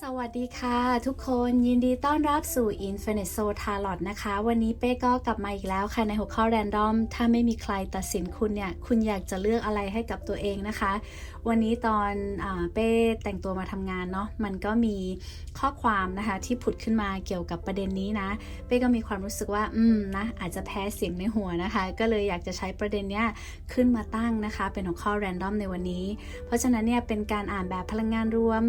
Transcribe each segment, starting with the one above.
สวัสดีค่ะ ทุกคนยินดีต้อนรับสู่ Infinite Soul Tarot นะคะ วันนี้เป้ก็กลับมาอีกแล้วค่ะในหัวข้อ Random ถ้าไม่มีใครตัดสินคุณเนี่ย คุณอยากจะเลือกอะไรให้กับตัวเองนะคะ วันนี้ตอนอเป้แต่งตัวมาทำงานเนาะมันก็มีข้อความนะคะที่ผุดขึ้นมาเกี่ยวกับประเด็นนี้นะ เป้ก็มีความรู้สึกว่า อืมนะอาจจะแพ้เสียงในหัวนะคะ ก็เลยอยากจะใช้ประเด็นเนี้ยขึ้นมาตั้งนะคะ เป็นหัวข้อ Random ในวันนี้ เพราะฉะนั้นเนี่ยเป็นการอ่านแบบพลังงานรวม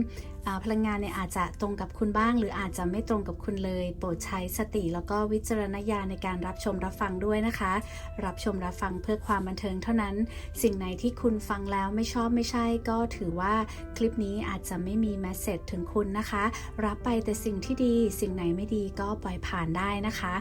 พลังงานเนี่ยอาจจะตรงกับคุณบ้าง หรืออาจจะไม่ตรงกับคุณเลย โปรดใช้สติแล้วก็วิจารณญาณในการรับชมรับฟังด้วยนะคะ รับชมรับฟังเพื่อความบันเทิงเท่านั้น สิ่งไหนที่คุณฟังแล้วไม่ชอบไม่ใช่ ก็ถือว่าคลิปนี้อาจจะไม่มีแมสเซจถึงคุณนะคะ รับไปแต่สิ่งที่ดี สิ่งไหนไม่ดีก็ปล่อยผ่านได้นะคะ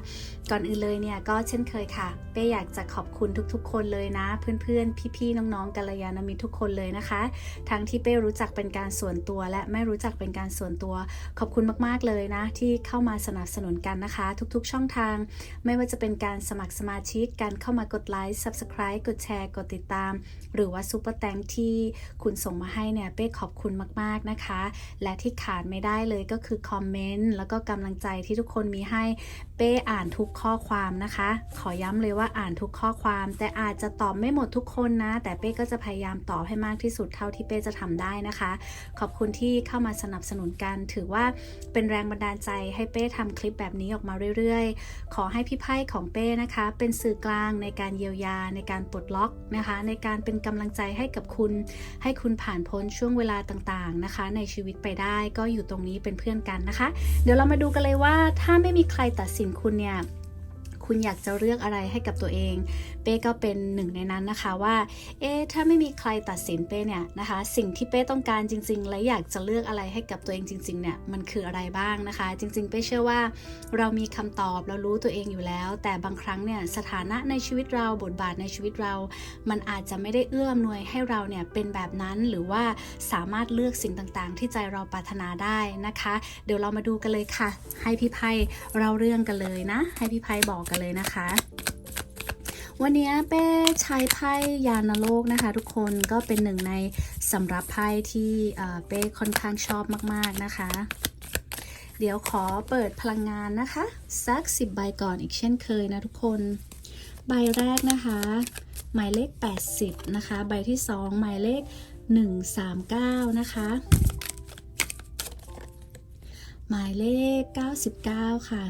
ก่อนอื่นเลยเนี่ยก็เช่นเคยค่ะ เป้อยากจะขอบคุณทุกๆ คนเลยนะ เพื่อนๆ พี่ๆ น้องๆกัลยาณมิตรทุกคนเลยนะคะ ทั้งที่เป้รู้จักเป็นการส่วนตัวและไม่รูู้้จักเป็นการส่วนตัว ขอบคุณมากๆเลยนะ ที่เข้ามาสนับสนุนกันนะคะ ทุกๆ ช่องทาง ไม่ว่าจะเป็นการสมัครสมาชิกการเข้ามากดไลค์ Subscribe กดแชร์ กดติดตาม หรือว่าซูเปอร์แตงที่คุณส่งมาให้เนี่ยเป้ขอบคุณมากๆนะคะ และที่ขาดไม่ได้เลยก็คือคอมเมนต์แล้วก็กำลังใจที่ทุกคนมีให้ ป้อ่านทุกข้อความนะคะ ขอย้ำเลยว่าอ่านทุกข้อความ แต่อาจจะตอบไม่หมดทุกคนนะ แต่เป้ก็จะพยายามตอบให้มากที่สุดเท่าที่เป้จะทำได้นะคะ ขอบคุณที่เข้ามาสนับสนุนกัน ถือว่าเป็นแรงบันดาลใจให้เป้ทำคลิปแบบนี้ออกมาเรื่อยๆ ขอให้พี่ไพ่ของเป้นะคะ เป็นสื่อกลางในการเยียวยาในการปลดล็อกนะคะ ในการเป็นกำลังใจให้กับคุณ ให้คุณผ่านพ้นช่วงเวลาต่างๆนะคะ ในชีวิตไปได้ก็อยู่ตรงนี้เป็นเพื่อนกันนะคะ เดี๋ยวเรามาดูกันเลยว่าถ้าไม่มีใครตัดสินคุณเนี่ย คุณอยากจะเลือกอะไรให้กับตัวเอง เป้ก็เป็นหนึ่งในนั้นนะคะว่า เอ๊ะถ้าไม่มีใครตัดสินเป้เนี่ยนะคะ สิ่งที่เป้ต้องการจริง ๆ และอยากจะเลือกอะไรให้กับตัวเองจริงๆเนี่ยมันคืออะไรบ้างนะคะ จริง ๆ เป้เชื่อว่า เรามีคำตอบเรารู้ตัวเองอยู่แล้ว แต่บางครั้งเนี่ยสถานะในชีวิตเราบทบาทในชีวิตเรา มันอาจจะไม่ได้เอื้ออำนวยให้เราเนี่ยเป็นแบบนั้นหรือว่าสามารถเลือกสิ่งต่างๆ ที่ใจเราปรารถนาได้นะคะ เดี๋ยวเรามาดูกันเลยค่ะ ให้พี่ไพ่เราเรื่องกันเลยนะ ให้พี่ไพ่บอกกันเลยนะคะ วันนี้เป้ใช้ไพ่ยานโลกนะคะ ทุกคนก็เป็นหนึ่งในสำรับไพ่ที่เป้ค่อนข้างชอบมากๆนะคะ เดี๋ยวขอเปิดพลังงานนะคะสัก10ใบก่อนอีกเช่นเคยนะทุกคนใบแรกนะคะหมายเลข 80 นะคะ ใบที่ 2 หมายเลข 139 นะคะ หมายเลข 99 ค่ะ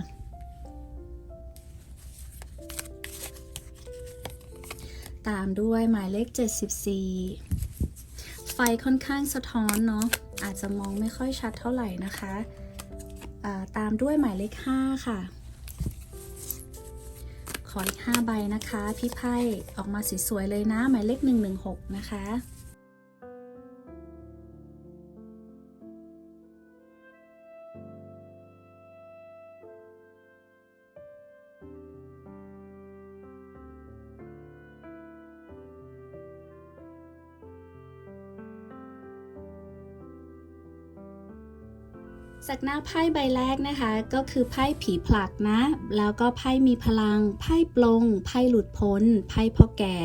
ตามด้วยหมายเลข 74 ไฟค่อนข้างสะท้อนเนาะอาจจะมองไม่ค่อยชัดเท่าไหร่นะคะตามด้วยหมายเลข 5 ค่ะ ขออีก 5 ใบนะคะ พี่ไพ่ออกมาสวยๆเลยนะ หมายเลข 116 นะคะ หน้าไพ่ใบแรกนะคะ ก็คือไพ่ผีผลักนะ แล้วก็ไพ่มีพลัง ไพ่ปลง ไพ่หลุดพ้น ไพ่พ่อแก่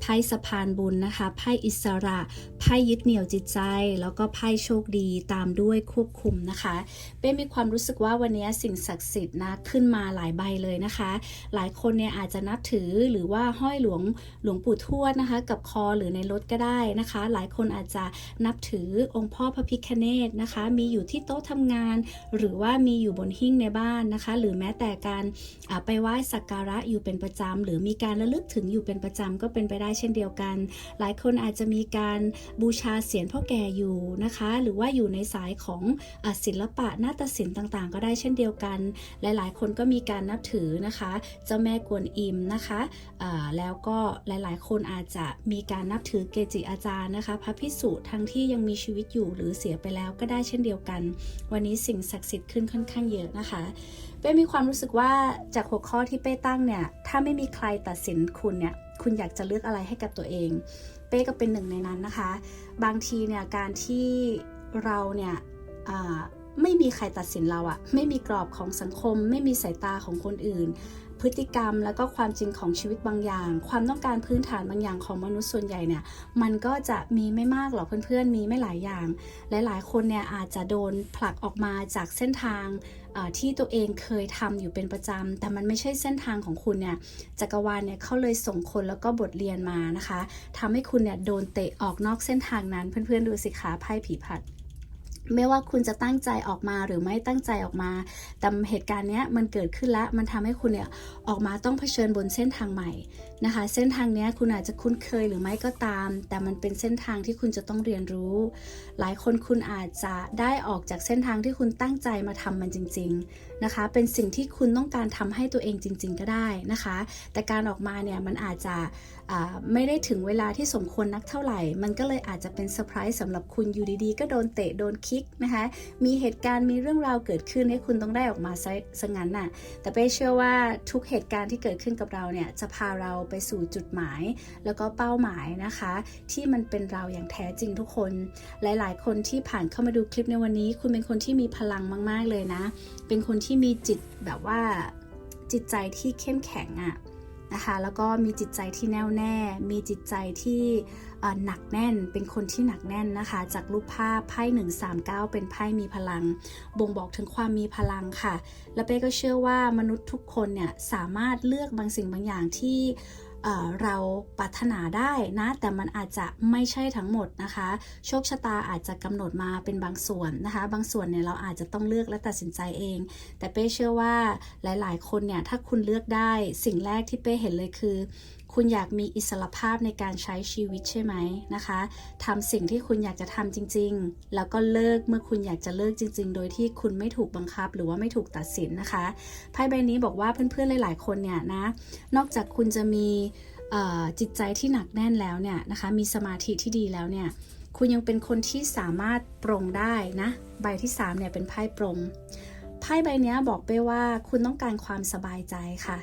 ไพ่สะพานบุญนะคะ ไพ่อิสระ ไพ่ยึดเหนี่ยวจิตใจ แล้วก็ไพ่โชคดีตามด้วยควบคุมนะคะ เป้มีความรู้สึกว่าวันนี้สิ่งศักดิ์สิทธิ์นะขึ้นมาหลายใบเลยนะคะ หลายคนเนี่ยอาจจะนับถือหรือว่าห้อยหลวงหลวงปู่ทวดนะคะ กับคอหรือในรถก็ได้นะคะ หลายคนอาจจะนับถือองค์พ่อพระพิคเนตนะคะ มีอยู่ที่โต๊ะทำงาน หรือว่ามีอยู่บนหิ้งในบ้านนะคะ หรือแม้แต่การไปไหว้สักการะอยู่เป็นประจำหรือมีการระลึกถึงอยู่เป็นประจำก็เป็นไปได้เช่นเดียวกัน หลายคนอาจจะมีการบูชาเสียรพ่อแก่อยู่นะคะ หรือว่าอยู่ในสายของศิลปะนาฏศิลป์ต่างๆ ก็ได้เช่นเดียวกัน หลายๆ คนก็มีการนับถือนะคะ เจ้าแม่กวนอิมนะคะแล้วก็หลายๆ คนอาจจะมีการนับถือเกจิอาจารย์นะคะ พระพิสุทั้งที่ยังมีชีวิตอยู่หรือเสียไปแล้วก็ได้เช่นเดียวกัน วันนี้สิ่งศักดิ์สิทธิ์ขึ้นค่อนข้างเยอะนะคะ เป้มีความรู้สึกว่าจากหัวข้อที่เป้ตั้งเนี่ย ถ้าไม่มีใครตัดสินคุณเนี่ย คุณอยากจะเลือกอะไรให้กับตัวเอง เป้ก็เป็นหนึ่งในนั้นนะคะ บางทีเนี่ยการที่เราเนี่ยไม่มีใครตัดสินเราอะไม่มีกรอบของสังคม ไม่มีสายตาของคนอื่น พฤติกรรมแล้วก็ความจริงของชีวิตบางอย่าง ความต้องการพื้นฐานบางอย่างของมนุษย์ส่วนใหญ่เนี่ย มันก็จะมีไม่มากหรอกเพื่อนๆ มีไม่หลายอย่าง หลายๆ คนเนี่ยอาจจะโดนผลักออกมาจากเส้นทาง ที่ตัวเองเคยทำอยู่เป็นประจำแต่มันไม่ใช่เส้นทางของคุณเนี่ยจักรวาลเนี่ยเขาเลยส่งคนแล้วก็บทเรียนมานะคะทำให้คุณเนี่ยโดนเตะออกนอกเส้นทางนั้นเพื่อนๆดูสิคะไพ่ผีผัด ไม่ว่าคุณจะตั้งใจออกมาหรือไม่ตั้งใจออกมา แต่เหตุการณ์เนี้ยมันเกิดขึ้นแล้ว มันทำให้คุณเนี่ยออกมาต้องเผชิญบนเส้นทางใหม่นะคะ เส้นทางเนี้ยคุณอาจจะคุ้นเคยหรือไม่ก็ตาม แต่มันเป็นเส้นทางที่คุณจะต้องเรียนรู้ หลายคนคุณอาจจะได้ออกจากเส้นทางที่คุณตั้งใจมาทำมันจริง ๆนะคะ เป็นสิ่งที่คุณต้องการทำให้ตัวเองจริง ๆ ก็ได้นะคะ แต่การออกมาเนี่ยมันอาจจะอ่าไม่ได้ถึงเวลาที่สมควรนักเท่าไหร่ มันก็เลยอาจจะเป็นเซอร์ไพรส์สำหรับคุณอยู่ดีๆ ก็โดนเตะโดนคิกนะคะ มีเหตุการณ์มีเรื่องราวเกิดขึ้นให้คุณต้องได้ออกมาซะซะงั้นน่ะ แต่เป้เชื่อว่าทุกเหตุการณ์ที่เกิดขึ้นกับเราเนี่ยจะพาเราไปสู่จุดหมาย แล้วก็เป้าหมายนะคะ ที่มันเป็นเราอย่างแท้จริงทุกคน หลาย ๆ คนที่ผ่านเข้ามาดูคลิปในวันนี้ คุณเป็นคนที่มีพลังมาก ๆ เลยนะ เป็นคนที่มีจิตแบบว่าจิตใจที่เข้มแข็งอะ นะคะแล้วก็มีจิตใจที่แน่วแน่ มีจิตใจที่หนักแน่น เป็นคนที่หนักแน่นนะคะ จากรูปภาพไพ่139 เป็นไพ่มีพลัง บ่งบอกถึงความมีพลังค่ะ และเป้ก็เชื่อว่ามนุษย์ทุกคนเนี่ยสามารถเลือกบางสิ่งบางอย่างที่ เราปรารถนาได้นะ แต่มันอาจจะไม่ใช่ทั้งหมดนะคะ โชคชะตาอาจจะกำหนดมาเป็นบางส่วนนะคะ บางส่วนเนี่ยเราอาจจะต้องเลือกและตัดสินใจเอง แต่เป้เชื่อว่าหลาย ๆ คนเนี่ยถ้าคุณเลือกได้สิ่งแรกที่เป้เห็นเลยคือ คุณอยากมีอิสรภาพในการใช้ชีวิตใช่ไหมนะคะทำสิ่งที่คุณอยากจะทำจริง ๆ แล้วก็เลิกเมื่อคุณอยากจะเลิกจริง ๆ โดยที่คุณไม่ถูกบังคับ หรือว่าไม่ถูกตัดสินนะคะไพ่ใบนี้บอกว่าเพื่อนๆหลาย ๆ คนเนี่ยนะนอกจากคุณจะมีจิตใจที่หนักแน่นแล้วเนี่ยนะคะมีสมาธิที่ดีแล้วเนี่ยคุณยังเป็นคนที่สามารถปรงได้นะใบที่สามเนี่ยเป็นไพ่ปรงไพ่ใบนี้บอกไปว่าคุณต้องการความสบายใจค่ะ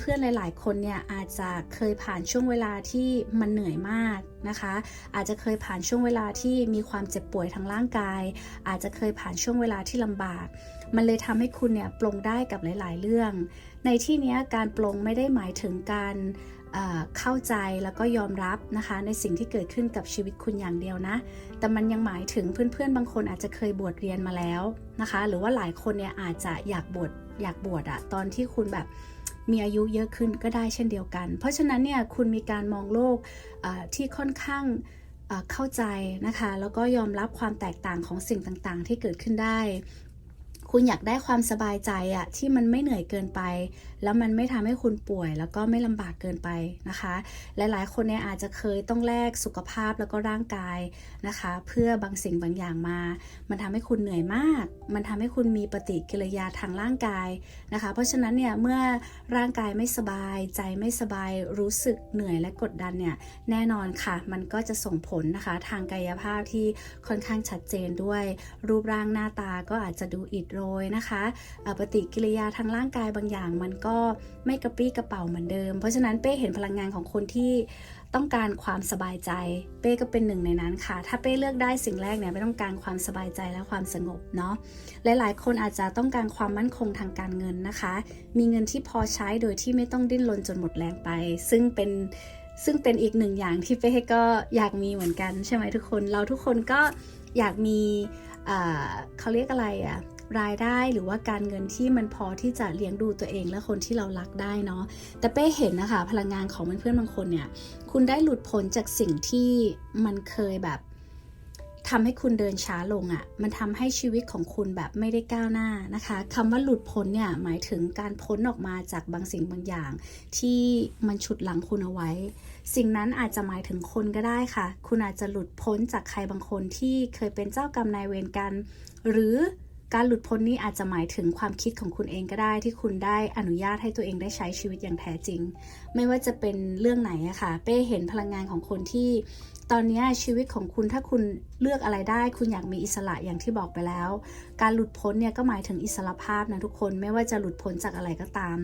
เพื่อนๆหลาย ๆ คนเนี่ยอาจจะเคยผ่านช่วงเวลาที่มันเหนื่อยมากนะคะ อาจจะเคยผ่านช่วงเวลาที่มีความเจ็บป่วยทางร่างกาย อาจจะเคยผ่านช่วงเวลาที่ลำบาก มันเลยทำให้คุณเนี่ยปลงได้กับหลาย ๆ เรื่อง ในที่นี้การปลงไม่ได้หมายถึงการเอ่อเข้าใจแล้วก็ยอมรับนะคะ ในสิ่งที่เกิดขึ้นกับชีวิตคุณอย่างเดียวนะ แต่มันยังหมายถึงเพื่อนๆ บางคนอาจจะเคยบวชเรียนมาแล้วนะคะ หรือว่าหลายคนเนี่ยอาจจะอยากบวชอยากบวชอะตอนที่คุณแบบ มีอายุเยอะขึ้นก็ได้เช่นเดียวกัน เพราะฉะนั้นเนี่ยคุณมีการมองโลกที่ค่อนข้างเข้าใจนะคะ แล้วก็ยอมรับความแตกต่างของสิ่งต่างๆ ที่เกิดขึ้นได้ คุณอยากได้ความสบายใจอะที่มันไม่เหนื่อยเกินไป แล้วมันไม่ทำให้คุณป่วย แล้วก็ไม่ลำบากเกินไปนะคะ หลายๆ คนเนี่ยอาจจะเคยต้องแลกสุขภาพแล้วก็ร่างกายนะคะ เพื่อบางสิ่งบางอย่างมา มันทำให้คุณเหนื่อยมาก มันทำให้คุณมีปฏิกิริยาทางร่างกายนะคะ เพราะฉะนั้นเนี่ยเมื่อร่างกายไม่สบายใจไม่สบายรู้สึกเหนื่อยและกดดันเนี่ยแน่นอนค่ะ มันก็จะส่งผลนะคะทางกายภาพที่ค่อนข้างชัดเจนด้วย รูปร่างหน้าตาก็อาจจะดูอิดโรยนะคะปฏิกิริยาทางร่างกายบางอย่าง มันก็ไม่กระปรี้กระเป๋าเหมือนเดิม เพราะฉะนั้นเป้เห็นพลังงานของคนที่ต้องการความสบายใจ เป้ก็เป็นหนึ่งในนั้นค่ะ ถ้าเป้เลือกได้สิ่งแรกเนี่ยไม่ต้องการความสบายใจและความสงบเนาะหลายๆ คนอาจจะต้องการความมั่นคงทางการเงินนะคะ มีเงินที่พอใช้โดยที่ไม่ต้องดิ้นรนจนหมดแรงไป ซึ่งเป็นซึ่งเป็นอีกหนึ่งอย่างที่เป้ก็อยากมีเหมือนกันใช่ไหมทุกคน เราทุกคนก็อยากมีเอ่อเขาเรียกอะไรอะ รายได้หรือว่าการเงินที่มันพอที่จะเลี้ยงดูตัวเองและคนที่เรารักได้เนาะแต่เป้เห็นนะคะ พลังงานของเพื่อนๆบางคนเนี่ย คุณได้หลุดพ้นจากสิ่งที่มันเคยแบบทำให้คุณเดินช้าลงอะ่ะ มันทำให้ชีวิตของคุณแบบไม่ได้ก้าวหน้านะคะคำว่าหลุดพ้นเนี่ยหมายถึงการพ้นออกมาจากบางสิ่งบางอย่าง ที่มันฉุดหลังคุณเอาไว้ สิ่งนั้นอาจจะหมายถึงคนก็ได้ค่ะ คุณอาจจะหลุดพ้นจากใครบางคนที่เคยเป็นเจ้ากรรมนายเวรกัน หรือ การหลุดพ้นนี้อาจจะหมายถึงความคิดของคุณเองก็ได้ ที่คุณได้อนุญาตให้ตัวเองได้ใช้ชีวิตอย่างแท้จริง ไม่ว่าจะเป็นเรื่องไหนอะค่ะ เป้เห็นพลังงานของคนที่ตอนนี้ชีวิตของคุณถ้าคุณเลือกอะไรได้ คุณอยากมีอิสระอย่างที่บอกไปแล้ว การหลุดพ้นเนี่ยก็หมายถึงอิสระภาพนะทุกคนไม่ว่าจะหลุดพ้นจากอะไรก็ตาม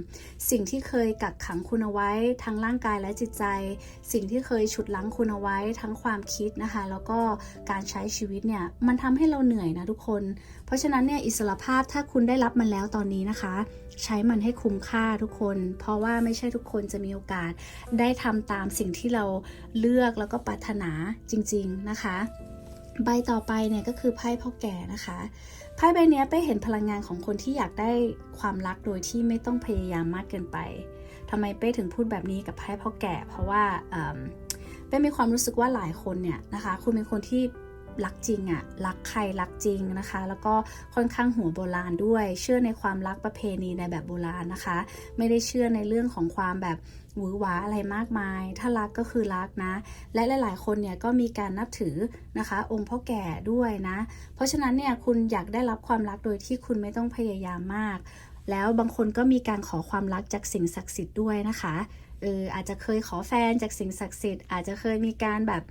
สิ่งที่เคยกักขังคุณเอาไว้ทั้งร่างกายและจิตใจ สิ่งที่เคยฉุดลั้งคุณเอาไว้ทั้งความคิดนะคะ แล้วก็การใช้ชีวิตเนี่ยมันทำให้เราเหนื่อยนะทุกคนเพราะฉะนั้นเนี่ยอิสรภาพถ้าคุณได้รับมันแล้วตอนนี้นะคะ ใช้มันให้คุ้มค่าทุกคน เพราะว่าไม่ใช่ทุกคนจะมีโอกาส ได้ทำตามสิ่งที่เราเลือกแล้วก็ปรารถนาจริง ๆนะคะ ใบต่อไปเนี่ยก็คือไพ่พ่อแก่นะคะไพ่ใบเนี้ยไปเห็นพลังงานของคนที่อยากได้ความรักโดยที่ไม่ต้องพยายามมากเกินไปทำไมเป้ถึงพูดแบบนี้กับไพ่พ่อแก่ เพราะว่าเป้มีความรู้สึกว่าหลายคนเนี่ยนะคะ คุณเป็นคนที่ รักจริงอะรักใครรักจริงนะคะ แล้วก็ค่อนข้างหัวโบราณด้วย เชื่อในความรักประเพณีในแบบโบราณนะคะ ไม่ได้เชื่อในเรื่องของความแบบหวือหวาอะไรมากมาย ถ้ารักก็คือรักนะ และหลายๆ คนเนี่ยก็มีการนับถือนะคะ องค์พ่อแก่ด้วยนะ เพราะฉะนั้นเนี่ยคุณอยากได้รับความรักโดยที่คุณไม่ต้องพยายามมาก แล้วบางคนก็มีการขอความรักจากสิ่งศักดิ์สิทธิ์ด้วยนะคะเอออาจจะเคยขอแฟนจากสิ่งศักดิ์สิทธิ์อาจจะเคยมีการแบบ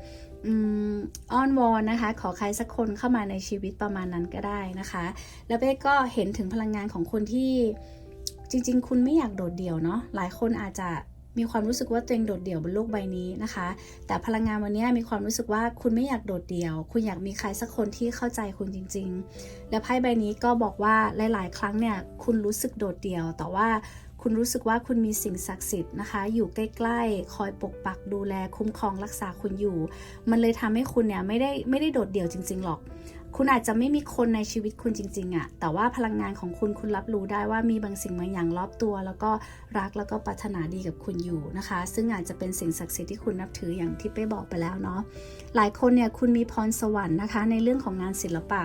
อ้อนวอนนะคะ ขอใครสักคนเข้ามาในชีวิตประมาณนั้นก็ได้นะคะ แล้วเป้ก็เห็นถึงพลังงานของคนที่จริง ๆ คุณไม่อยากโดดเดี่ยวเนาะหลายคนอาจจะ มีความรู้สึกว่าตัวเองโดดเดี่ยวบนโลกใบนี้นะคะ แต่พลังงานวันนี้มีความรู้สึกว่าคุณไม่อยากโดดเดี่ยว คุณอยากมีใครสักคนที่เข้าใจคุณจริง ๆ และไพ่ใบนี้ก็บอกว่าหลาย ๆ ครั้งเนี่ยคุณรู้สึกโดดเดี่ยว แต่ว่าคุณรู้สึกว่าคุณมีสิ่งศักดิ์สิทธิ์นะคะ อยู่ใกล้ๆ คอยปกปักดูแลคุ้มครองรักษาคุณอยู่ มันเลยทำให้คุณเนี่ยไม่ได้ไม่ได้โดดเดี่ยวจริง ๆ หรอก คุณอาจจะไม่มีคนในชีวิตคุณจริงๆอะแต่ว่าพลังงานของคุณคุณรับรู้ได้ว่ามีบางสิ่งบางอย่างรอบตัว แล้วก็รักแล้วก็ปรารถนาดีกับคุณอยู่นะคะ ซึ่งอาจจะเป็นสิ่งศักดิ์สิทธิ์ที่คุณนับถืออย่างที่เป้บอกไปแล้วเนาะหลายคนเนี่ยคุณมีพรสวรรค์นะคะ ในเรื่องของงานศิลปะ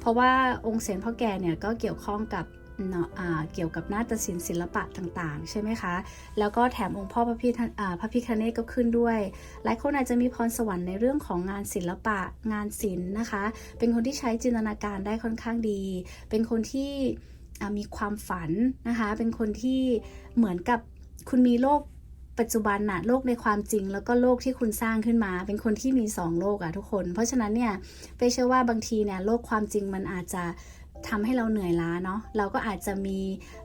เพราะว่าองค์เสียนพ่อแก่เนี่ยก็เกี่ยวข้องกับ เนาะเกี่ยวกับนาฏศิลป์ศิลปะต่างๆ ใช่ไหมคะ แล้วก็แถมองค์พ่อพระพิพระพิคเนตก็ขึ้นด้วย หลายคนอาจจะมีพรสวรรค์ในเรื่องของงานศิลปะงานศิลป์นะคะ เป็นคนที่ใช้จินตนาการได้ค่อนข้างดี เป็นคนที่มีความฝันนะคะ เป็นคนที่เหมือนกับคุณมีโลกปัจจุบันน่ะโลกในความจริง แล้วก็โลกที่คุณสร้างขึ้นมา เป็นคนที่มีสองโลกอะทุกคน เพราะฉะนั้นเนี่ยเป้เชื่อว่าบางทีเนี่ยโลกความจริงมันอาจจะ ทำให้เราเหนื่อยล้าเนาะเราก็อาจจะมี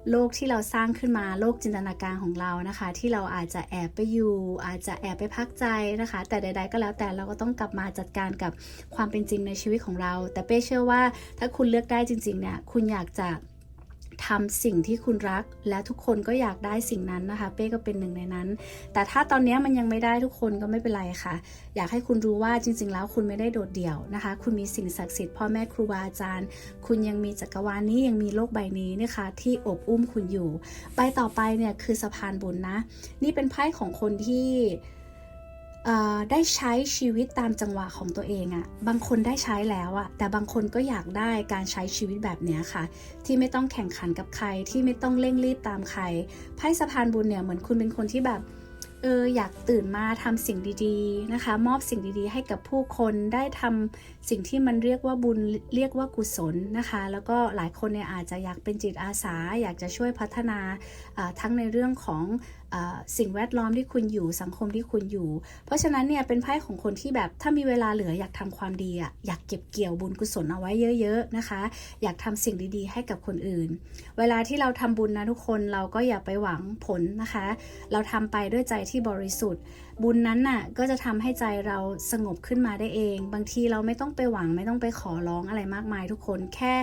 โลกที่เราสร้างขึ้นมาโลกจินตนาการของเรานะคะ ที่เราอาจจะแอบไปอยู่ อาจจะแอบไปพักใจนะคะ แต่ใด ๆ ก็แล้วแต่เราก็ต้องกลับมาจัดการกับความเป็นจริงในชีวิตของเรา แต่เป้เชื่อว่าถ้าคุณเลือกได้จริงๆเนี่ยคุณอยากจะ ทำสิ่งที่คุณรัก และทุกคนก็อยากได้สิ่งนั้นนะคะ เป้ก็เป็นหนึ่งในนั้น แต่ถ้าตอนนี้มันยังไม่ได้ทุกคนก็ไม่เป็นไรค่ะ อยากให้คุณรู้ว่าจริง ๆ แล้วคุณไม่ได้โดดเดี่ยวนะคะ คุณมีสิ่งศักดิ์สิทธิ์พ่อแม่ครูบาอาจารย์ คุณยังมีจักรวาลนี้ยังมีโลกใบนี้นะคะ ที่อบอุ้มคุณอยู่ ใบต่อไปเนี่ยคือสะพานบุญนะ นี่เป็นไพ่ของคนที่ ได้ใช้ชีวิตตามจังหวะของตัวเองอะบางคนได้ใช้แล้วอะแต่บางคนก็อยากได้การใช้ชีวิตแบบเนี้ยค่ะ ที่ไม่ต้องแข่งขันกับใครที่ไม่ต้องเร่งรีบตามใครไพ่สะพานบุญเนี่ยเหมือนคุณเป็นคนที่แบบเอออยากตื่นมาทำสิ่งดีๆนะคะ มอบสิ่งดีๆ ให้กับผู้คนได้ทำสิ่งที่มันเรียกว่าบุญเรียกว่ากุศลนะคะ แล้วก็หลายคนเนี่ยอาจจะอยากเป็นจิตอาสา อยากจะช่วยพัฒนาทั้งในเรื่องของสิ่งแวดล้อมที่คุณอยู่สังคมที่คุณอยู่ เพราะฉะนั้นเนี่ยเป็นไพ่ของคนที่แบบถ้ามีเวลาเหลืออยากทำความดีอะอยากเก็บเกี่ยวบุญกุศลเอาไว้เยอะๆนะคะ อยากทำสิ่งดีๆ ให้กับคนอื่น เวลาที่เราทำบุญนะทุกคนเราก็อย่าไปหวังผลนะคะ เราทำไปด้วยใจที่บริสุทธิ์ บุญนั้นน่ะก็จะทำให้ใจเราสงบขึ้นมาได้เอง บางทีเราไม่ต้องไปหวังไม่ต้องไปขอร้องอะไรมากมายทุกคน แค่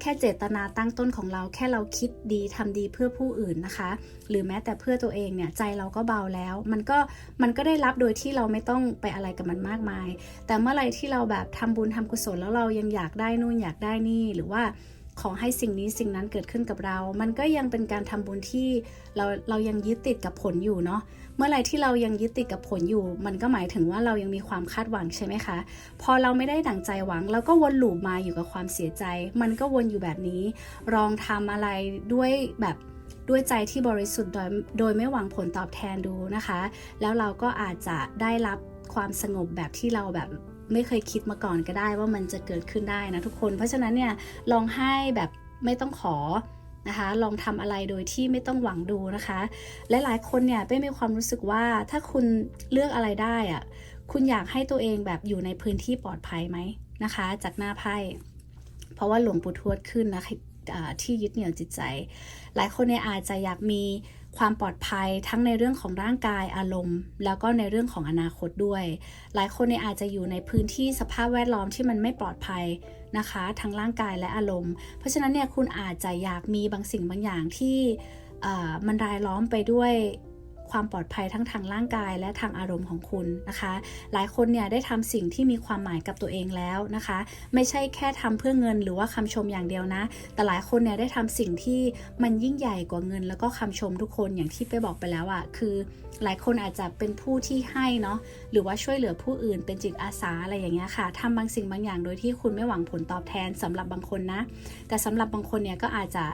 แค่เจตนาตั้งต้นของเรา แค่เราคิดดีทำดีเพื่อผู้อื่นนะคะ หรือแม้แต่เพื่อตัวเองเนี่ยใจเราก็เบาแล้ว มันก็มันก็ได้รับโดยที่เราไม่ต้องไปอะไรกับมันมากมาย แต่เมื่อไรที่เราแบบทำบุญทำกุศลแล้วเรายังอยากได้นู่นอยากได้นี่หรือว่า ขอให้สิ่งนี้สิ่งนั้นเกิดขึ้นกับเรา มันก็ยังเป็นการทำบุญที่เราเรายังยึดติดกับผลอยู่เนาะ เมื่อไรที่เรายังยึดติดกับผลอยู่ มันก็หมายถึงว่าเรายังมีความคาดหวังใช่ไหมคะ พอเราไม่ได้ดั่งใจหวังเราก็วนลูปมาอยู่กับความเสียใจ มันก็วนอยู่แบบนี้ ลองทำอะไรด้วยแบบด้วยใจที่บริสุทธิ์โดยโดยไม่หวังผลตอบแทนดูนะคะ แล้วเราก็อาจจะได้รับความสงบแบบที่เราแบบ ไม่เคยคิดมาก่อนก็ได้ว่ามันจะเกิดขึ้นได้นะทุกคน เพราะฉะนั้นเนี่ยลองให้แบบไม่ต้องขอนะคะลองทำอะไรโดยที่ไม่ต้องหวังดูนะคะและหลายคนเนี่ยเป้มีความรู้สึกว่าถ้าคุณเลือกอะไรได้อะคุณอยากให้ตัวเองแบบอยู่ในพื้นที่ปลอดภัยไหมนะคะ จากหน้าไพ่เพราะว่าหลวงปู่ทวดขึ้นนะคะที่ยึดเหนี่ยวจิตใจ หลายคนเนี่ยอาจจะอยากมี ความปลอดภัยทั้งในเรื่องของร่างกายอารมณ์ แล้วก็ในเรื่องของอนาคตด้วย หลายคนเนี่ยอาจจะอยู่ในพื้นที่สภาพแวดล้อมที่มันไม่ปลอดภัยนะคะ ทั้งร่างกายและอารมณ์ เพราะฉะนั้นเนี่ยคุณอาจจะอยากมีบางสิ่งบางอย่างที่มันรายล้อมไปด้วย ความปลอดภัยทั้งทางร่างกายและทางอารมณ์ของคุณนะคะ หลายคนเนี่ยได้ทำสิ่งที่มีความหมายกับตัวเองแล้วนะคะ ไม่ใช่แค่ทำเพื่อเงินหรือว่าคำชมอย่างเดียวนะ แต่หลายคนเนี่ยได้ทำสิ่งที่มันยิ่งใหญ่กว่าเงิน แล้วก็คำชมทุกคนอย่างที่ไปบอกไปแล้วอะ่ะคือ หลายคนอาจจะเป็นผู้ที่ให้เนาะหรือว่าช่วยเหลือผู้อื่นเป็นจิตอาสาอะไรอย่างเงี้ยค่ะทำบางสิ่งบางอย่างโดยที่คุณไม่หวังผลตอบแทนสำหรับบางคนนะ แต่สำหรับบางคนเนี่ยก็อาจจะ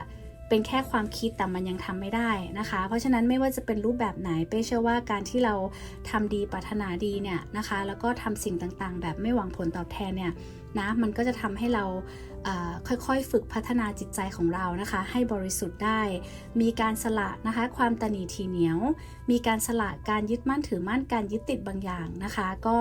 เป็นแค่ความคิดแต่มันยังทำไม่ได้นะคะ เพราะฉะนั้นไม่ว่าจะเป็นรูปแบบไหนเป้เชื่อว่าการที่เราทำดีปรารถนาดีเนี่ยนะคะ แล้วก็ทำสิ่งต่างๆ แบบไม่หวังผลตอบแทนเนี่ยนะมันก็จะทำให้เรา ค่อยๆ ฝึกพัฒนาจิตใจของเรานะคะ ให้บริสุทธิ์ได้ มีการสละนะคะความตนีทีเหนียว มีการสละการยึดมั่นถือมั่นการยึดติดบางอย่างนะคะ ก็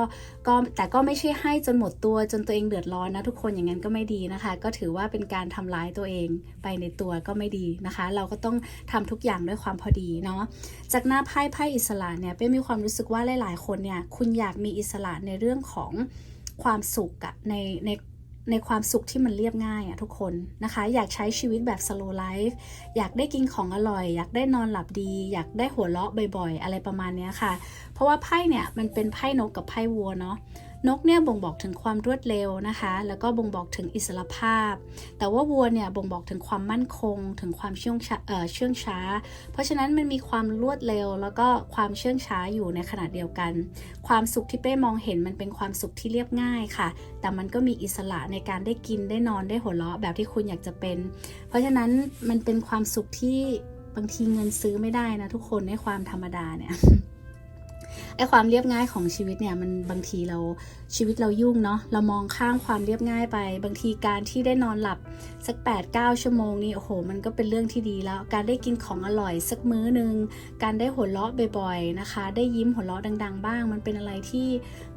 ก็แต่ก็ไม่ใช่ให้จนหมดตัวจนตัวเองเดือดร้อนนะทุกคนอย่างนั้นก็ไม่ดีนะคะ ก็ถือว่าเป็นการทำร้ายตัวเองไปในตัวก็ไม่ดีนะคะ เราก็ต้องทำทุกอย่างด้วยความพอดีเนาะจากหน้าไพ่ไพ่อิสระเนี่ยเป้มีความรู้สึกว่าหลายๆ คนเนี่ยคุณอยากมีอิสระในเรื่องของความสุขอะในใน ในความสุขที่มันเรียบง่ายอะทุกคนนะคะ อยากใช้ชีวิตแบบ slow life อยากได้กินของอร่อย อยากได้นอนหลับดี อยากได้หัวเราะบ่อยๆ อะไรประมาณนี้ค่ะ เพราะว่าไพ่เนี่ยมันเป็นไพ่นกกับไพ่วัวเนาะ นกเนี่ยบ่งบอกถึงความรวดเร็วนะคะ แล้วก็บ่งบอกถึงอิสรภาพ แต่ว่าวัวเนี่ยบ่งบอกถึงความมั่นคง ถึงความเชื่องช้าเอ่อเชื่องช้า เพราะฉะนั้นมันมีความรวดเร็ว แล้วก็ความเชื่องช้าอยู่ในขณะเดียวกัน ความสุขที่เป้มองเห็นมันเป็นความสุขที่เรียบง่ายค่ะ แต่มันก็มีอิสระในการได้กินได้นอนได้หัวเราะแบบที่คุณอยากจะเป็น เพราะฉะนั้นมันเป็นความสุขที่บางทีเงินซื้อไม่ได้นะทุกคนในความธรรมดาเนี่ย ไอความเรียบง่ายของชีวิตเนี่ยมันบางทีเราชีวิตเรายุ่งเนาะเรามองข้ามความเรียบง่ายไป บางทีการที่ได้นอนหลับสัก 8-9 ชั่วโมงนี่โอ้โห มันก็เป็นเรื่องที่ดีแล้ว การได้กินของอร่อยสักมื้อหนึ่งการได้หัวเราะบ่อยๆนะคะ ได้ยิ้มหัวเราะดัง ๆ บ้าง มันเป็นอะไรที่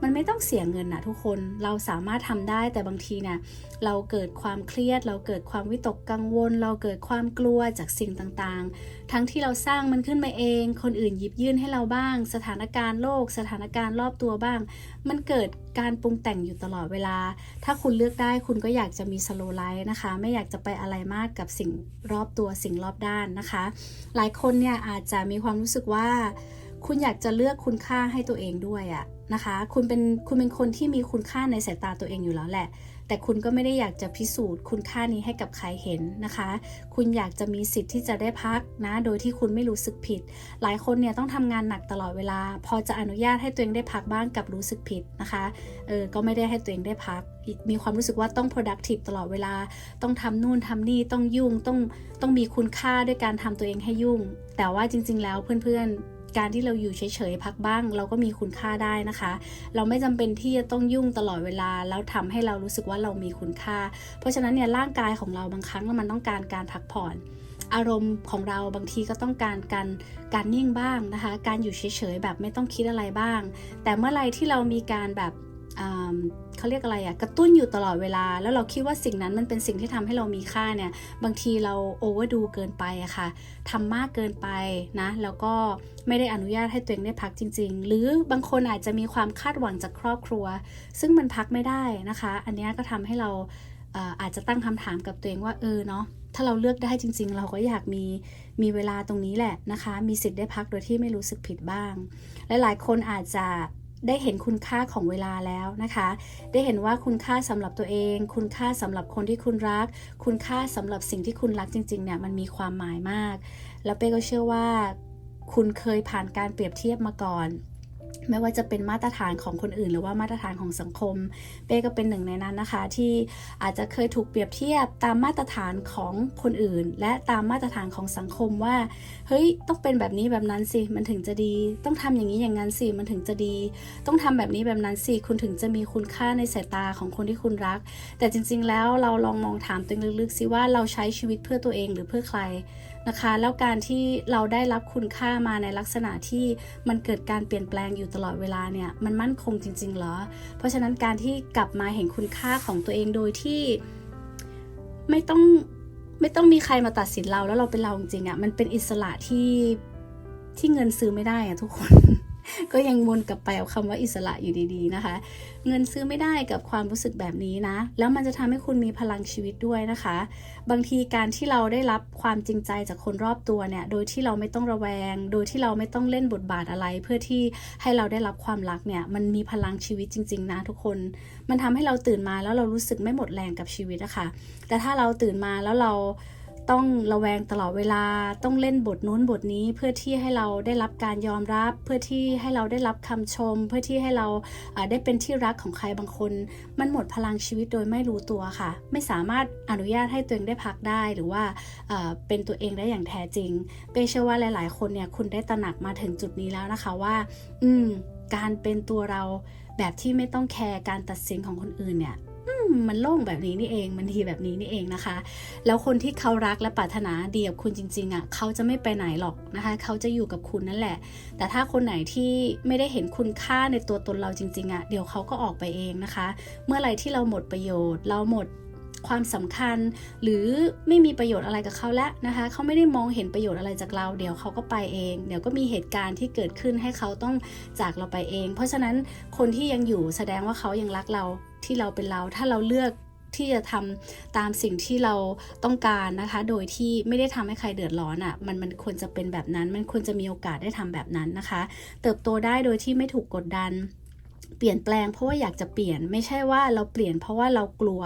มันไม่ต้องเสียเงินนะทุกคนเราสามารถทำได้แต่บางทีเนี่ยเราเกิดความเครียด เราเกิดความวิตกกังวล เราเกิดความกลัวจากสิ่งต่างๆ ทั้งที่เราสร้างมันขึ้นมาเอง คนอื่นหยิบยื่นให้เราบ้าง สถานการณ์โลก สถานการณ์รอบตัวบ้าง มันเกิดการปรุงแต่งอยู่ตลอดเวลา ถ้าคุณเลือกได้คุณก็อยากจะมีสโลไลฟ์นะคะ ไม่อยากจะไปอะไรมากกับสิ่งรอบตัวสิ่งรอบด้านนะคะ หลายคนเนี่ยอาจจะมีความรู้สึกว่า คุณอยากจะเลือกคุณค่าให้ตัวเองด้วยอะนะคะ คุณเป็นคุณเป็นคนที่มีคุณค่าในสายตาตัวเองอยู่แล้วแหละ แต่คุณก็ไม่ได้อยากจะพิสูจน์คุณค่านี้ให้กับใครเห็นนะคะ คุณอยากจะมีสิทธิ์ที่จะได้พักนะ โดยที่คุณไม่รู้สึกผิด หลายคนเนี่ยต้องทำงานหนักตลอดเวลา พอจะอนุญาตให้ตัวเองได้พักบ้างกับรู้สึกผิดนะคะ เออ ก็ไม่ได้ให้ตัวเองได้พัก มีความรู้สึกว่าต้อง productive ตลอดเวลา ต้องทำนู่นทำนี่ ต้องยุ่ง ต้อง ต้องมีคุณค่าด้วยการทำตัวเองให้ยุ่ง แต่ว่าจริง ๆ แล้วเพื่อนๆ การที่เราอยู่เฉยๆพักบ้าง เราก็มีคุณค่าได้นะคะ เราไม่จำเป็นที่จะต้องยุ่งตลอดเวลา แล้วทำให้เรารู้สึกว่าเรามีคุณค่า เพราะฉะนั้นเนี่ยร่างกายของเราบางครั้งมันต้องการการพักผ่อนอารมณ์ของเราบางทีก็ต้องการการการนิ่งบ้างนะคะ การอยู่เฉยๆแบบไม่ต้องคิดอะไรบ้าง แต่เมื่อไรที่เรามีการแบบ เขาเรียกอะไรอะกระตุ้นอยู่ตลอดเวลา แล้วเราคิดว่าสิ่งนั้นมันเป็นสิ่งที่ทำให้เรามีค่าเนี่ย บางทีเราโอเวอร์ดูเกินไปอะค่ะทำมากเกินไปนะ แล้วก็ไม่ได้อนุญาตให้ตัวเองได้พักจริง ๆ หรือบางคนอาจจะมีความคาดหวังจากครอบครัว ซึ่งมันพักไม่ได้นะคะ อันนี้ก็ทำให้เราเอออาจจะตั้งคำถามกับตัวเองว่าเออเนาะถ้าเราเลือกได้จริง ๆ เราก็อยากมีมีเวลาตรงนี้แหละนะคะ มีสิทธิ์ได้พักโดยที่ไม่รู้สึกผิดบ้างและหลายคนอาจจะ ได้เห็นคุณค่าของเวลาแล้วนะคะ ได้เห็นว่าคุณค่าสำหรับตัวเอง คุณค่าสำหรับคนที่คุณรัก คุณค่าสำหรับสิ่งที่คุณรักจริงๆเนี่ยมันมีความหมายมาก แล้วเป้ก็เชื่อว่า คุณเคยผ่านการเปรียบเทียบมาก่อน ไม่ว่าจะเป็นมาตรฐานของคนอื่น หรือว่ามาตรฐานของสังคม เป้ก็เป็นหนึ่งในนั้นนะคะ ที่อาจจะเคยถูกเปรียบเทียบตามมาตรฐานของคนอื่น และตามมาตรฐานของสังคมว่าเฮ้ยต้องเป็นแบบนี้แบบนั้นสิมันถึงจะดี ต้องทำอย่างนี้อย่างนั้นสิมันถึงจะดี ต้องทำแบบนี้แบบนั้นสิคุณถึงจะมีคุณค่าในสายตาของคนที่คุณรัก แต่จริง ๆ แล้วเราลองมองถามตัวเองลึกๆสิว่าเราใช้ชีวิตเพื่อตัวเองหรือเพื่อใคร นะคะ แล้วการที่เราได้รับคุณค่ามาในลักษณะที่มันเกิดการเปลี่ยนแปลงอยู่ตลอดเวลาเนี่ยมันมั่นคงจริง ๆ เหรอ เพราะฉะนั้นการที่กลับมาเห็นคุณค่าของตัวเองโดยที่ไม่ต้องไม่ต้องมีใครมาตัดสินเราแล้วเราเป็นเราจริงๆอะ่ะมันเป็นอิสระที่ที่เงินซื้อไม่ได้อะทุกคน ก็ยังวนกลับไปเอาคำว่าอิสระอยู่ดีๆนะคะ เงินซื้อไม่ได้กับความรู้สึกแบบนี้นะ แล้วมันจะทำให้คุณมีพลังชีวิตด้วยนะคะ บางทีการที่เราได้รับความจริงใจจากคนรอบตัวเนี่ย โดยที่เราไม่ต้องระแวง โดยที่เราไม่ต้องเล่นบทบาทอะไร เพื่อที่ให้เราได้รับความรักเนี่ย มันมีพลังชีวิตจริง ๆ นะทุกคน มันทำให้เราตื่นมาแล้วเรารู้สึกไม่หมดแรงกับชีวิตอะค่ะ แต่ถ้าเราตื่นมาแล้วเรา ต้องระแวงตลอดเวลาต้องเล่นบทนู้นบทนี้เพื่อที่ให้เราได้รับการยอมรับ เพื่อที่ให้เราได้รับคำชม เพื่อที่ให้เราได้เป็นที่รักของใครบางคน มันหมดพลังชีวิตโดยไม่รู้ตัวค่ะ ไม่สามารถอนุญาตให้ตัวเองได้พักได้หรือว่าเป็นตัวเองได้อย่างแท้จริงเปเชื่อว่าหลาย ๆ คนเนี่ยคุณได้ตระหนักมาถึงจุดนี้แล้วนะคะว่า อืม การเป็นตัวเราแบบที่ไม่ต้องแคร์การตัดสินของคนอื่นเนี่ย มันโล่งแบบนี้นี่เองมันดีแบบนี้นี่เองนะคะ แล้วคนที่เขารักและปรารถนาดีกับคุณจริงๆอะเขาจะไม่ไปไหนหรอกนะคะ เขาจะอยู่กับคุณนั่นแหละ แต่ถ้าคนไหนที่ไม่ได้เห็นคุณค่าในตัวตนเราจริงๆอะเดี๋ยวเขาก็ออกไปเองนะคะ เมื่อไรที่เราหมดประโยชน์ เราหมดความสำคัญหรือไม่มีประโยชน์อะไรกับเขาแล้วนะคะเขาไม่ได้มองเห็นประโยชน์อะไรจากเรา เดี๋ยวเขาก็ไปเอง เดี๋ยวก็มีเหตุการณ์ที่เกิดขึ้นให้เขาต้องจากเราไปเอง เพราะฉะนั้นคนที่ยังอยู่แสดงว่าเขายังรักเรา ที่เราเป็นเรา ถ้าเราเลือกที่จะทำตามสิ่งที่เราต้องการนะคะ โดยที่ไม่ได้ทำให้ใครเดือดร้อนอะ่ะ มันมันควรจะเป็นแบบนั้น มันควรจะมีโอกาสได้ทำแบบนั้นนะคะ เติบโตได้โดยที่ไม่ถูกกดดัน เปลี่ยนแปลงเพราะว่าอยากจะเปลี่ยน ไม่ใช่ว่าเราเปลี่ยนเพราะว่าเรากลัว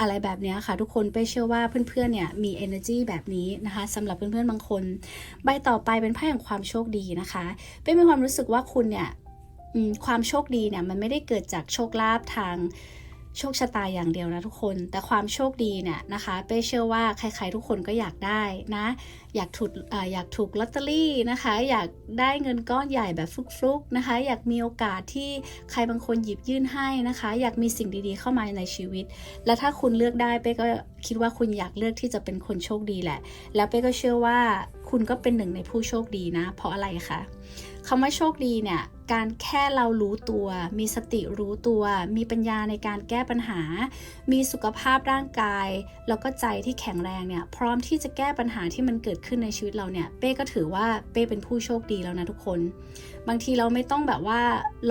อะไรแบบนี้ค่ะ ทุกคนไปเชื่อว่าเพื่อนๆเนี่ยมี energy แบบนี้นะคะสำหรับเพื่อนๆบางคน ใบต่อไปเป็นไพ่แห่งความโชคดีนะคะ เป้มีความรู้สึกว่าคุณเนี่ย ความโชคดีเนี่ยมันไม่ได้เกิดจากโชคลาภทางโชคชะตาอย่างเดียวนะทุกคน แต่ความโชคดีเนี่ยนะคะเป้เชื่อว่าใครๆทุกคนก็อยากได้นะ อยากถูกออยากถูกลอตเตอรี่นะคะ อยากได้เงินก้อนใหญ่แบบฟลุกๆนะคะ อยากมีโอกาสที่ใครบางคนหยิบยื่นให้นะคะ อยากมีสิ่งดีๆเข้ามาในชีวิต และถ้าคุณเลือกได้เป้ก็คิดว่าคุณอยากเลือกที่จะเป็นคนโชคดีแหละ แล้วเป้ก็เชื่อว่าคุณก็เป็นหนึ่งในผู้โชคดีนะ เพราะอะไรคะ คำว่าโชคดีเนี่ยการแค่เรารู้ตัว มีสติรู้ตัว มีปัญญาในการแก้ปัญหา มีสุขภาพร่างกาย แล้วก็ใจที่แข็งแรงเนี่ยพร้อมที่จะแก้ปัญหาที่มันเกิดขึ้นในชีวิตเราเนี่ยเป้ก็ถือว่าเป้เป็นผู้โชคดีแล้วนะทุกคน บางทีเราไม่ต้องแบบว่า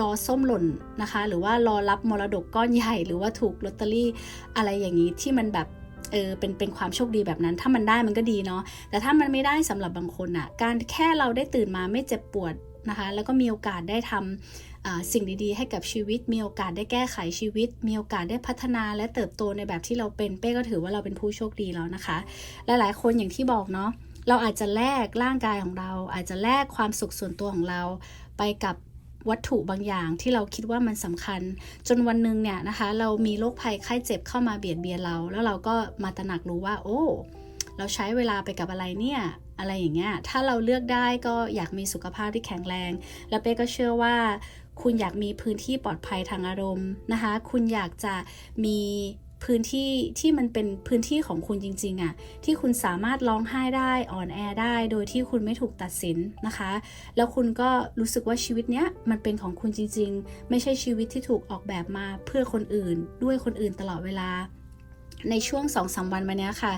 รอส้มหล่นนะคะ หรือว่ารอรับมรดกก้อนใหญ่ หรือว่าถูกลอตเตอรี่อะไรอย่างนี้ที่มันแบบเออเป็นเป็นความโชคดีแบบนั้น ถ้ามันได้มันก็ดีเนาะแต่ถ้ามันไม่ได้สำหรับบางคนอะการแค่เราได้ตื่นมาไม่เจ็บปวด นะคะแล้วก็มีโอกาสได้ทำสิ่งดีๆ ให้กับชีวิต มีโอกาสได้แก้ไขชีวิต มีโอกาสได้พัฒนาและเติบโตในแบบที่เราเป็นเป้ก็ถือว่าเราเป็นผู้โชคดีแล้วนะคะหลายๆ คนอย่างที่บอกเนาะเราอาจจะแลกร่างกายของเรา อาจจะแลกความสุขส่วนตัวของเราไปกับวัตถุบางอย่างที่เราคิดว่ามันสำคัญ จนวันหนึ่งเนี่ยนะคะ เรามีโรคภัยไข้เจ็บเข้ามาเบียดเบียนเรา แล้วเราก็มาตระหนักรู้ว่า โอ้ เราใช้เวลาไปกับอะไรเนี่ย อะไรอย่างเงี้ย ถ้าเราเลือกได้ก็อยากมีสุขภาพที่แข็งแรง แล้วเป้ก็เชื่อว่า คุณอยากมีพื้นที่ปลอดภัยทางอารมณ์นะคะ คุณอยากจะมีพื้นที่ที่มันเป็นพื้นที่ของคุณจริงๆอะ่ะที่คุณสามารถร้องไห้ได้อ่อนแอได้โดยที่คุณไม่ถูกตัดสินนะคะ แล้วคุณก็รู้สึกว่าชีวิตเนี้ยมันเป็นของคุณจริง ๆ ไม่ใช่ชีวิตที่ถูกออกแบบมาเพื่อคนอื่น ด้วยคนอื่นตลอดเวลา ในช่วงสองสาวันมาเนี้ยค่ะ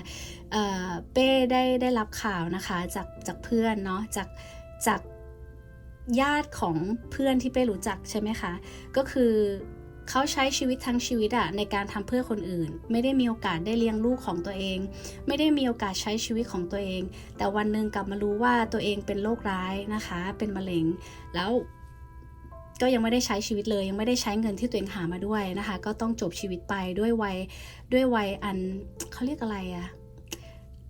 เป้ได้ได้รับข่าวนะคะจากจากเพื่อนเนาะจากจากญาติของเพื่อนที่เป้รู้จักใช่ไหมคะ ก็คือเขาใช้ชีวิตทั้งชีวิตอะในการทำเพื่อคนอื่น ไม่ได้มีโอกาสได้เลี้ยงลูกของตัวเอง ไม่ได้มีโอกาสใช้ชีวิตของตัวเอง แต่วันหนึ่งกลับมารู้ว่าตัวเองเป็นโรคร้ายนะคะ เป็นมะเร็ง แล้ว ก็ยังไม่ได้ใช้ชีวิตเลย ยังไม่ได้ใช้เงินที่ตัวเองหามาด้วยนะคะ ก็ต้องจบชีวิตไปด้วยวัยด้วยวัยอันเขาเรียกอะไรอะ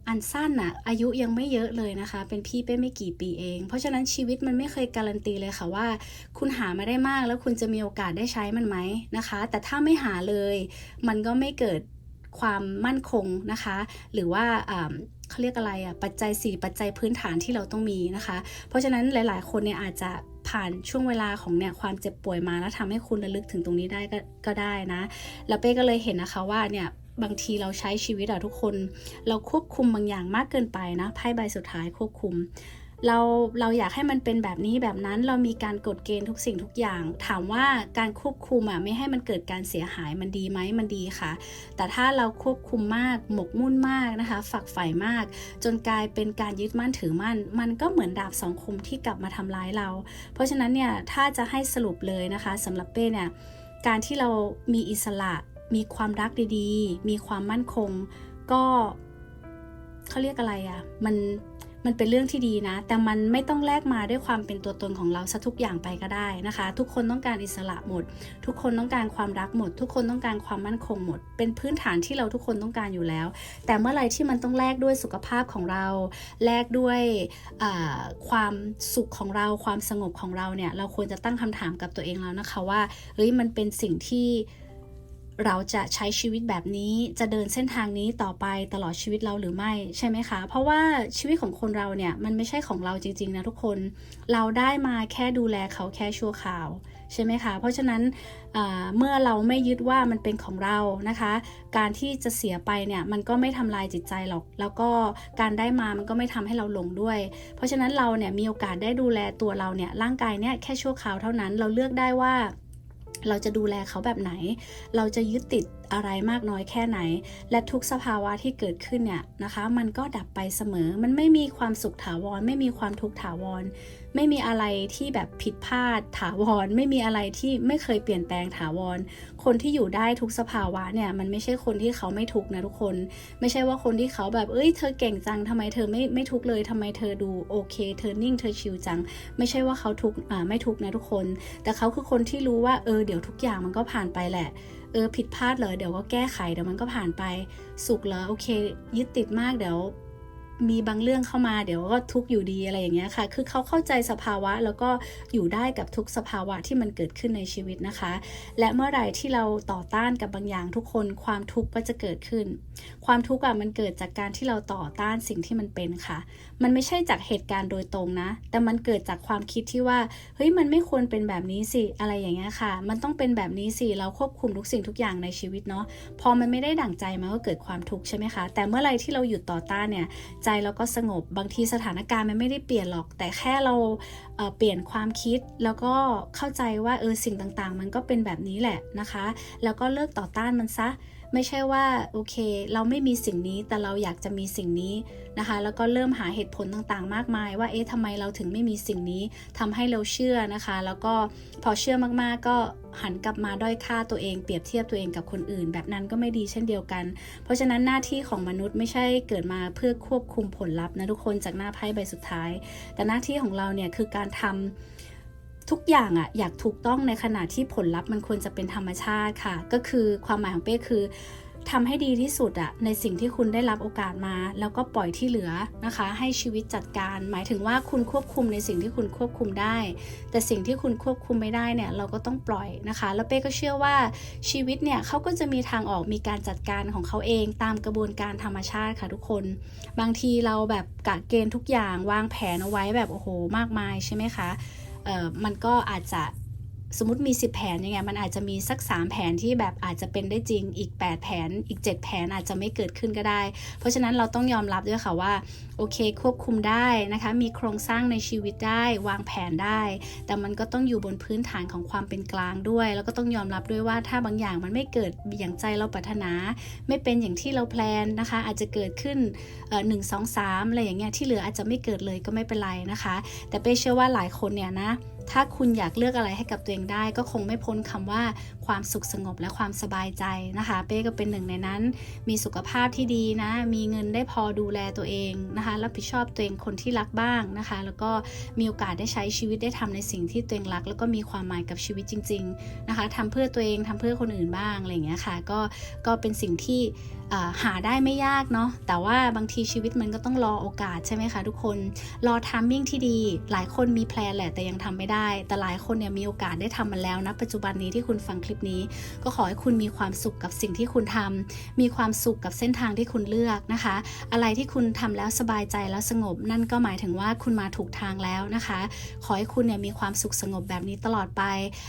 อันสั้นอะอายุยังไม่เยอะเลยนะคะ เป็นพี่เป้ไม่กี่ปีเอง เพราะฉะนั้นชีวิตมันไม่เคยการันตีเลยค่ะว่า คุณหามาได้มากแล้วคุณจะมีโอกาสได้ใช้มันไหมนะคะ แต่ถ้าไม่หาเลย มันก็ไม่เกิดความมั่นคงนะคะ หรือว่าเขาเรียกอะไรอะปัจจัย 4 ปัจจัยพื้นฐานที่เราต้องมีนะคะ เพราะฉะนั้นหลาย ๆ คนเนี่ยอาจจะ ผ่านช่วงเวลาของเนี่ยความเจ็บป่วยมาแล้วทำให้คุณระลึกถึงตรงนี้ได้ก็ก็ได้นะ แล้วเป้ก็เลยเห็นนะคะว่าเนี่ยบางทีเราใช้ชีวิตอะทุกคน เราควบคุมบางอย่างมากเกินไปนะไพ่ใบสุดท้ายควบคุม เราเราอยากให้มันเป็นแบบนี้แบบนั้นเรามีการกฎเกณฑ์ทุกสิ่งทุกอย่าง ถามว่าการควบคุมอะไม่ให้มันเกิดการเสียหายมันดีไหมมันดีค่ะ แต่ถ้าเราควบคุมมากหมกมุ่นมากนะคะ ฝักใฝ่มาก จนกลายเป็นการยึดมั่นถือมั่น มันก็เหมือนดาบสองคมที่กลับมาทำร้ายเรา เพราะฉะนั้นเนี่ยถ้าจะให้สรุปเลยนะคะสำหรับเป้เนี่ยการที่เรามีอิสระมีความรักดีๆ มีความมั่นคง ก็เขาเรียกอะไรอะ่ะมัน มันเป็นเรื่องที่ดีนะ แต่มันไม่ต้องแลกมาด้วยความเป็นตัวตนของเราซะทุกอย่างไปก็ได้นะคะ ทุกคนต้องการอิสระหมด ทุกคนต้องการความรักหมด ทุกคนต้องการความมั่นคงหมด เป็นพื้นฐานที่เราทุกคนต้องการอยู่แล้ว แต่เมื่อไรที่มันต้องแลกด้วยสุขภาพของเรา แลกด้วยความสุขของเราความสงบของเราเนี่ยเราควรจะตั้งคำถามกับตัวเองแล้วนะคะว่าเฮ้ยมันเป็นสิ่งที่ เราจะใช้ชีวิตแบบนี้จะเดินเส้นทางนี้ต่อไปตลอดชีวิตเราหรือไม่ใช่ไหมคะ เพราะว่าชีวิตของคนเราเนี่ยมันไม่ใช่ของเราจริงๆนะทุกคน เราได้มาแค่ดูแลเขาแค่ชั่วคราวใช่ไหมคะ เพราะฉะนั้นเมื่อเราไม่ยึดว่ามันเป็นของเรานะคะ การที่จะเสียไปเนี่ยมันก็ไม่ทำลายจิตใจหรอก แล้วก็การได้มามันก็ไม่ทำให้เราหลงด้วย เพราะฉะนั้นเราเนี่ยมีโอกาสได้ดูแลตัวเราเนี่ยร่างกายเนี่ยแค่ชั่วคราวเท่านั้นเราเลือกได้ว่า เราจะดูแลเขาแบบไหน เราจะยึดติดอะไรมากน้อยแค่ไหน และทุกสภาวะที่เกิดขึ้นเนี่ยนะคะ มันก็ดับไปเสมอ มันไม่มีความสุขถาวร ไม่มีความทุกข์ถาวร ไม่มีอะไรที่แบบผิดพลาดถาวร ไม่มีอะไรที่ไม่เคยเปลี่ยนแปลงถาวร คนที่อยู่ได้ทุกสภาวะเนี่ยมันไม่ใช่คนที่เขาไม่ทุกนะทุกคน ไม่ใช่ว่าคนที่เขาแบบเอ้ยเธอเก่งจังทำไมเธอไม่ไม่ทุกเลยทำไมเธอดูโอเคเธอนิ่งเธอชิลจัง ไม่ใช่ว่าเขาทุกอ่าไม่ทุกนะทุกคน แต่เขาคือคนที่รู้ว่าเออเดี๋ยวทุกอย่างมันก็ผ่านไปแหละเออผิดพลาดเลยเดี๋ยวก็แก้ไขเดี๋ยวมันก็ผ่านไป สุขแล้วโอเค ยึดติดมากเดี๋ยว มีบางเรื่องเข้ามาเดี๋ยวก็ทุกอยู่ดีอะไรอย่างเงี้ยค่ะ คือเขาเข้าใจสภาวะแล้วก็อยู่ได้กับทุกสภาวะที่มันเกิดขึ้นในชีวิตนะคะ และเมื่อไหร่ที่เราต่อต้านกับบางอย่างทุกคนความทุกข์ก็จะเกิดขึ้น ความทุกข์อะมันเกิดจากการที่เราต่อต้านสิ่งที่มันเป็นค่ะ มันไม่ใช่จากเหตุการณ์โดยตรงนะ แต่มันเกิดจากความคิดที่ว่าเฮ้ยมันไม่ควรเป็นแบบนี้สิอะไรอย่างเงี้ยค่ะ มันต้องเป็นแบบนี้สิเราควบคุมทุกสิ่งทุกอย่างในชีวิตเนาะพอมันไม่ได้ดั่งใจมันก็เกิดความทุกข์ใช่ไหมคะแต่เมื่อไรที่เราหยุดต่อต้านเนี่ยใจเราก็สงบบางทีสถานการณ์มันไม่ได้เปลี่ยนหรอก แต่แค่เราเเปลี่ยนความคิดแล้วก็เข้าใจว่าเออสิ่งต่างๆ มันก็เป็นแบบนี้แหละนะคะ แล้วก็เลิกต่อต้านมันซะ ไม่ใช่ว่าโอเค เราไม่มีสิ่งนี้แต่เราอยากจะมีสิ่งนี้นะคะ แล้วก็เริ่มหาเหตุผลต่างๆ มากมาย ว่าเอ๊ะทำไมเราถึงไม่มีสิ่งนี้ทำให้เราเชื่อนะคะ แล้วก็พอเชื่อมากๆ ก็หันกลับมาด้อยค่าตัวเองเปรียบเทียบตัวเองกับคนอื่น แบบนั้นก็ไม่ดีเช่นเดียวกัน เพราะฉะนั้นหน้าที่ของมนุษย์ไม่ใช่เกิดมาเพื่อควบคุมผลลัพธ์นะทุกคนจากหน้าไพ่ใบสุดท้าย แต่หน้าที่ของเราเนี่ยคือการทำ ทุกอย่างอะอยากถูกต้องในขณะที่ผลลัพธ์มันควรจะเป็นธรรมชาติค่ะ ก็คือความหมายของเป้คือทำให้ดีที่สุดอะในสิ่งที่คุณได้รับโอกาสมา แล้วก็ปล่อยที่เหลือนะคะ ให้ชีวิตจัดการ หมายถึงว่าคุณควบคุมในสิ่งที่คุณควบคุมได้ แต่สิ่งที่คุณควบคุมไม่ได้เนี่ยเราก็ต้องปล่อยนะคะ แล้วเป้ก็เชื่อว่าชีวิตเนี่ยเขาก็จะมีทางออกมีการจัดการของเขาเองตามกระบวนการธรรมชาติค่ะทุกคน บางทีเราแบบกะเกณฑ์ทุกอย่างวางแผนเอาไว้แบบโอ้โห มากมายใช่ไหมคะ มันก็อาจจะ สมมติมี 10 แผนยังไงมันอาจจะมีสัก 3 แผนที่แบบอาจจะเป็นได้จริงอีก 8 แผน อีก 7 แผนอาจจะไม่เกิดขึ้นก็ได้ เพราะฉะนั้นเราต้องยอมรับด้วยค่ะว่าโอเคควบคุมได้นะคะ มีโครงสร้างในชีวิตได้วางแผนได้ แต่มันก็ต้องอยู่บนพื้นฐานของความเป็นกลางด้วย แล้วก็ต้องยอมรับด้วยว่าถ้าบางอย่างมันไม่เกิดอย่างใจเราปรารถนา ไม่เป็นอย่างที่เราแพลนนะคะ อาจจะเกิดขึ้นหนึ่งสองสามอะไรอย่างเงี้ยที่เหลืออาจจะไม่เกิดเลยก็ไม่เป็นไรนะคะ แต่เป้เชื่อว่าหลายคนเนี่ยนะ ถ้าคุณอยากเลือกอะไรให้กับตัวเองได้ ก็คงไม่พ้นคำว่า ความสุขสงบและความสบายใจนะคะ เป้ก็เป็นหนึ่งในนั้น มีสุขภาพที่ดีนะ มีเงินได้พอดูแลตัวเองนะคะ รับผิดชอบตัวเองคนที่รักบ้างนะคะ แล้วก็มีโอกาสได้ใช้ชีวิตได้ทำในสิ่งที่ตัวเองรัก แล้วก็มีความหมายกับชีวิตจริง ๆนะคะทำเพื่อตัวเองทำเพื่อคนอื่นบ้างอะไรอย่างเงี้ยค่ะ ก็ก็เป็นสิ่งที่หาได้ไม่ยากเนาะแต่ว่าบางทีชีวิตมันก็ต้องรอโอกาสใช่ไหมคะทุกคนรอทามมิ่งที่ดี หลายคนมีแพลนแหละแต่ยังทำไม่ได้ แต่หลายคนเนี่ยมีโอกาสได้ทำมันแล้วนะปัจจุบันนี้ที่คุณฟังคลิปนี้ ก็ขอให้คุณมีความสุขกับสิ่งที่คุณทำมีความสุขกับเส้นทางที่คุณเลือกนะคะ อะไรที่คุณทำแล้วสบายใจแล้วสงบ นั่นก็หมายถึงว่าคุณมาถูกทางแล้วนะคะ ขอให้คุณเนี่ยมีความสุขสงบแบบนี้ตลอดไป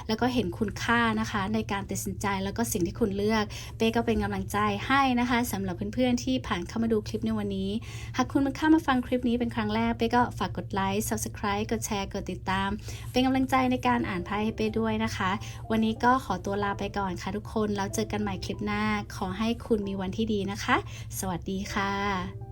แล้วก็เห็นคุณค่านะคะ ในการตัดสินใจแล้วก็สิ่งที่คุณเลือก เป้ก็เป็นกำลังใจให้นะคะสำหรับเพื่อนๆที่ผ่านเข้ามาดูคลิปในวันนี้ หากคุณมาเข้ามาฟังคลิปนี้เป็นครั้งแรกเป้ก็ฝากกดไลค์ subscribe กดแชร์กดติดตาม เป็นกำลังใจในการอ่านไพ่ให้เป้ด้วยนะคะ วันนี้ก็ขอตัวลาไปก่อนค่ะทุกคน แล้วเจอกันใหม่คลิปหน้า ขอให้คุณมีวันที่ดีนะคะ สวัสดีค่ะ